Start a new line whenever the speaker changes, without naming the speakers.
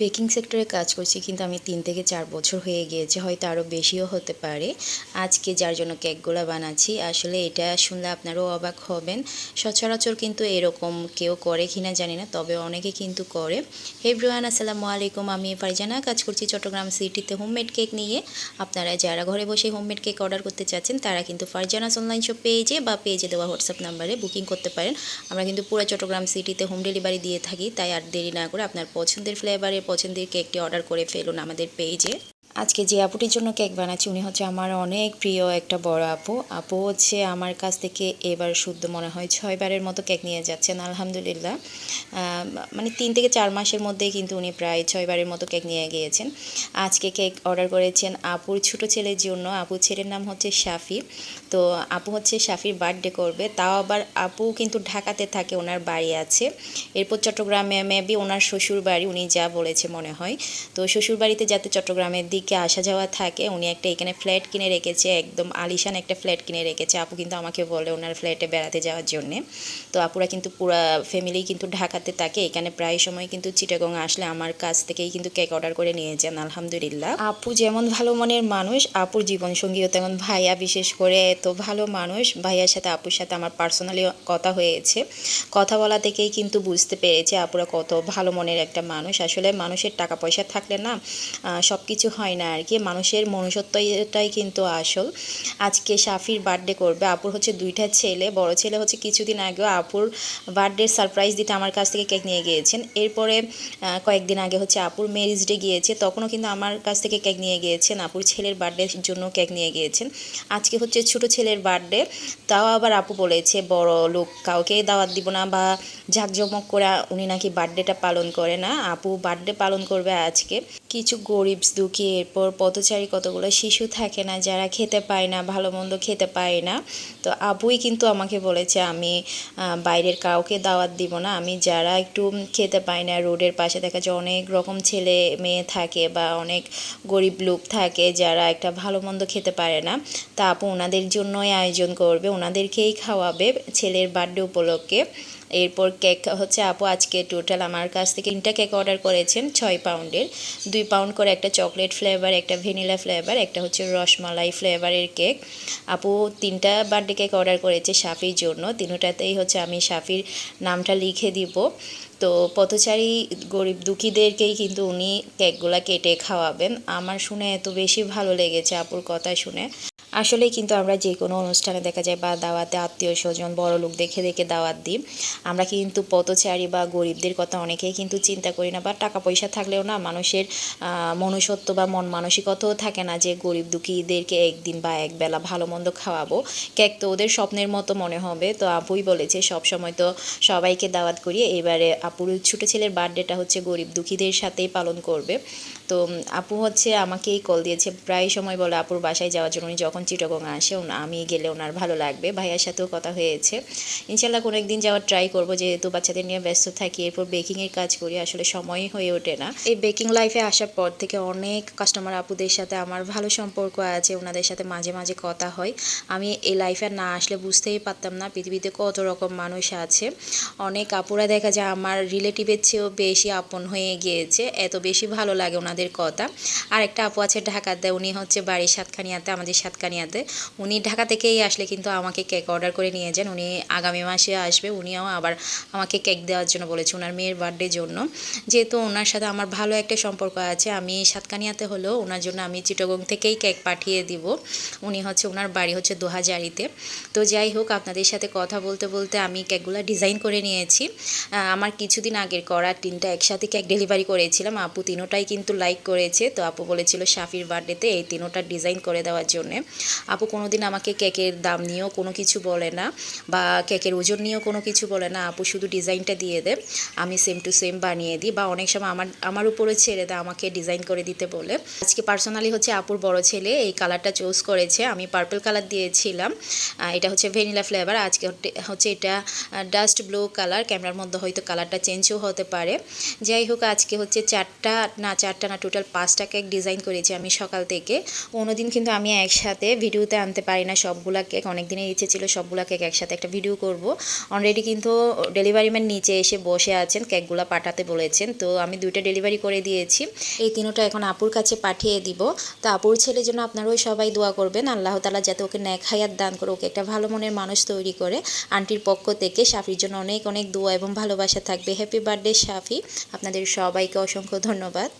Baking সেক্টরে কাজ করছি, কিন্তু আমি তিন থেকে চার বছর হয়ে গিয়েছে, হয়তো আরও বেশিও হতে পারে। আজকে যার জন্য কেকগুলো বানাচ্ছি, আসলে এটা শুনলে আপনারাও অবাক হবেন। সচরাচর কিন্তু এরকম কেউ করে কিনা জানি না, তবে অনেকে কিন্তু করে। এভরিওয়ান আসসালামু আলাইকুম। আমি ফারজানা, কাজ করছি চট্টগ্রাম সিটিতে হোমমেড কেক নিয়ে। আপনারা যারা ঘরে বসে হোমমেড কেক অর্ডার করতে চাচ্ছেন, তারা কিন্তু ফারজানাস অনলাইন শপ পেজে বা পেজে দেওয়া হোয়াটসঅ্যাপ নাম্বারে বুকিং করতে পারেন। আমরা কিন্তু পুরো চট্টগ্রাম সিটিতে হোম ডেলিভারি দিয়ে থাকি, তাই আর দেরি না করে আপনার পছন্দের ফ্লেভারের পছন্দের কেকটি অর্ডার করে ফেলুন আমাদের পেজে। আজকে যে আপুটির জন্য কেক বানাচ্ছি, উনি হচ্ছে আমার অনেক প্রিয় একটা বড় আপু। আপু হচ্ছে আমার কাছ থেকে এবার শুদ্ধ মনে হয় ছয়বারের মতো কেক নিয়ে যাচ্ছেন, আলহামদুলিল্লাহ। মানে তিন থেকে চার মাসের মধ্যেই কিন্তু উনি প্রায় ছয়বারের মতো কেক নিয়ে গিয়েছেন। আজকে কেক অর্ডার করেছেন আপুর ছোট ছেলের জন্য। আপুর ছেলের নাম হচ্ছে শাফি। তো আপু হচ্ছে শাফির বার্থডে করবে। তাও আবার আপু কিন্তু ঢাকাতে থাকে, ওনার বাড়ি আছে। এরপর চট্টগ্রামে, মেবি ওনার শ্বশুর বাড়ি উনি যা বলেছে মনে হয়। তো শ্বশুর বাড়িতে যাতে চট্টগ্রামের দিকে আসা যাওয়া থাকে, উনি একটা এখানে ফ্ল্যাট কিনে রেখেছে, একদম আলিশান একটা ফ্ল্যাট কিনে রেখেছে। আপু কিন্তু আমাকে বলে ওনার ফ্ল্যাটে বেড়াতে যাওয়ার জন্যে। তো আপুরা কিন্তু পুরা ফ্যামিলি কিন্তু ঢাকাতে থাকে, এখানে প্রায় সময় কিন্তু চিটাগং আসলে আমার কাছ থেকেই কিন্তু কেক অর্ডার করে নিয়ে যান, আলহামদুলিল্লাহ। আপু যেমন ভালো মনের মানুষ, আপুর জীবনসঙ্গীও তেমন ভাইয়া বিশেষ করে এত ভালো মানুষ। ভাইয়ার সাথে, আপুর সাথে আমার পার্সোনালি কথা হয়েছে। কথা বলা থেকেই কিন্তু বুঝতে পেরেছে আপুরা কত ভালো মনের একটা মানুষ। আসলে মানুষের টাকা পয়সা থাকলে না সব কিছু হয় না আর কি মানুষের মনুষ্যত্বটাই কিন্তু আসল। আজকে সাফির বার্থডে করবে। আপুর হচ্ছে দুইটা ছেলে। বড় ছেলে হচ্ছে কিছুদিন আগেও আপুর বার্থডে সারপ্রাইজ দিতে আমার কাছ থেকে কেক নিয়ে গিয়েছেন। এরপরে কয়েকদিন আগে হচ্ছে আপুর ম্যারিজ ডে গিয়েছে। তখনও কিন্তু আমার কাছ থেকে কেক নিয়ে গিয়েছেন। আপুর ছেলের বার্থডের জন্য কেক নিয়ে গিয়েছেন। আজকে হচ্ছে ছোট ছেলের বার্থডে তাও আবার আপু বলেছে, বড় লোক কাউকে দাওয়াত দিব না বা ঝাঁকঝমক করে উনি নাকি বার্থডেটা পালন করে না। আপু বার্থডে পালন করবে আজকে। কিছু গরিব, দুঃখী, এরপর পথচারী কতগুলো শিশু থাকে না, যারা খেতে পায় না, ভালো মন্দ খেতে পায় না। তো আপুই কিন্তু আমাকে বলেছে, আমি বাইরের কাউকে দাওয়াত দিব না। আমি যারা একটু খেতে পায় না, রোডের পাশে দেখা যায় অনেক রকম ছেলে মেয়ে থাকে বা অনেক গরিব লোক থাকে, যারা একটা ভালো মন্দ খেতে পারে না, তা আপু ওনাদের জন্যই আয়োজন করবে ওনাদেরকেই খাওয়াবে ছেলের বার্থডে উপলক্ষে। এরপর কেক হচ্ছে, আপু, আজকে টোটাল আমার কাছ থেকে তিনটা কেক অর্ডার করেছেন, ছয় পাউন্ডের। দুই পাউন্ড করে একটা চকলেট ফ্লেভার, একটা ভ্যানিলা ফ্লেভার, একটা হচ্ছে রসমালাই ফ্লেভারের কেক। আপু, তিনটা বার্থডে কেক অর্ডার করেছে সাফির জন্য। তিনটাতেই হচ্ছে আমি সাফির নামটা লিখে দিব। তো পথচারী গরিব দুঃখীদেরকেই কিন্তু উনি কেকগুলা কেটে খাওয়াবেন। আমার শুনে এত বেশি ভালো লেগেছে আপুর কথা শুনে। আসলে কিন্তু আমরা যে কোনো অনুষ্ঠানে দেখা যায় বা দাওয়াতে আত্মীয় স্বজন, বড় লোক দেখে দেখে দাওয়াত দিই। আমরা কিন্তু পথচারী বা গরিবদের কথা অনেকেই কিন্তু চিন্তা করি না বা টাকা পয়সা থাকলেও না মানুষের মনুষ্যত্ব বা মন মানসিকতাও থাকে না যে গরিব দুঃখীদেরকে একদিন বা একবেলা ভালো মন্দ খাওয়াবো। কেক তো ওদের স্বপ্নের মতো মনে হবে। তো আপুই বলেছে সব সময় তো সবাইকে দাওয়াত করি এবারে আপুর ছোটো ছেলের বার্থডেটা হচ্ছে গরিব দুঃখীদের সাথেই পালন করবে। তো আপু হচ্ছে আমাকেই কল দিয়েছে। প্রায় সময় বলে, আপুর বাসায় যাওয়ার জন্য উনি যখন চিটাগং আসে আমি গেলে ওনার ভালো লাগবে। ভাইয়ার সাথেও কথা হয়েছে। ইনশাল্লাহ কোনো একদিন যাওয়ার ট্রাই করব, যেহেতু বাচ্চাদের নিয়ে ব্যস্ত থাকি, এরপর বেকিংয়ের কাজ করি, আসলে সময়ই হয়ে ওঠে না। এই বেকিং লাইফে আসার পর থেকে অনেক কাস্টমার আপুদের সাথে আমার ভালো সম্পর্ক আছে ওনাদের সাথে মাঝে মাঝে কথা হয়। আমি এই লাইফে না আসলে বুঝতেই পারতাম না, পৃথিবীতে কত রকম মানুষ আছে। অনেক আপুরা দেখা যায় আমার রিলেটিভের চেয়েও বেশি আপন হয়ে গিয়েছে, এত বেশি ভালো লাগে ওনাদের কথা। আর একটা আপু আছে ঢাকাতে, উনি হচ্ছে বাড়ির সাতখানিয়াতে আমাদের সাতখানিয়াতে উনি ঢাকা থেকেই আসলে কিন্তু আমাকে কেক অর্ডার করে নিয়ে যান। উনি আগামী মাসে আসবে, উনিও আবার আমাকে কেক দেওয়ার জন্য বলেছে ওনার মেয়ের বার্থডের জন্য। যেহেতু ওনার সাথে আমার ভালো একটা সম্পর্ক আছে, আমি সাতকানিয়াতে হলেও ওনার জন্য আমি চিটগং থেকেই কেক পাঠিয়ে দিব। উনি হচ্ছে ওনার বাড়ি হচ্ছে দোহাজারিতে। তো যাই হোক, আপনাদের সাথে কথা বলতে বলতে আমি কেকগুলো ডিজাইন করে নিয়েছি। আমার কিছুদিন আগের করা তিনটা একসাথে কেক ডেলিভারি করেছিলাম। আপু তিনোটাই কিন্তু লাইক করেছে। তো আপু বলেছিল শাফির বার্থডেতে এই তিনোটা ডিজাইন করে দেওয়ার জন্যে। আপু কোনো দিন আমাকে কেকের দাম নিয়েও কোনো কিছু বলে না বা কেকের ওজন নিয়েও কোনো কিছু বলে না। আপু শুধু ডিজাইনটা দিয়ে দেয় আমি সেম টু সেম বানিয়ে দিই বা অনেক সময় আমার আমার উপরে ছেড়ে দেয় আমাকে ডিজাইন করে দিতে বলে। আজকে পার্সোনালি হচ্ছে আপুর বড় ছেলে, এই কালারটা চুজ করেছে। আমি পার্পল কালার দিয়েছিলাম। এটা হচ্ছে ভ্যানিলা ফ্লেভার আজকে হচ্ছে এটা ডাস্ট ব্লু কালার ক্যামেরার মধ্যে হয়তো কালারটা চেঞ্জও হতে পারে। যাই হোক, আজকে হচ্ছে চারটা, না চারটা না টোটাল পাঁচটা কেক ডিজাইন করেছি আমি সকাল থেকে। অন্যদিন কিন্তু আমি একসাথে ভিডিওতে আনতে পারি না, সবগুলা কেক অনেক দিনের ইচ্ছে ছিল সবগুলা কেক একসাথে একটা ভিডিও করব। অলরেডি কিন্তু ডেলিভারি ম্যান নিচে এসে বসে আছেন কেকগুলো পাঠাতে বলেছেন। তো আমি দুইটা ডেলিভারি করে দিয়েছি। এই তিনোটা এখন আপুর কাছে পাঠিয়ে দিব। তো আপুর ছেলের জন্য আপনারাও সবাই দোয়া করবেন। আল্লাহ তালা যাতে ওকে ন্যাক দান করে ওকে একটা ভালো মনের মানুষ তৈরি করে। আন্টির পক্ষ থেকে সাফির জন্য অনেক অনেক দোয়া এবং ভালোবাসা থাকবে। হ্যাপি বার্থডে শাফি আপনাদের সবাইকে অসংখ্য ধন্যবাদ।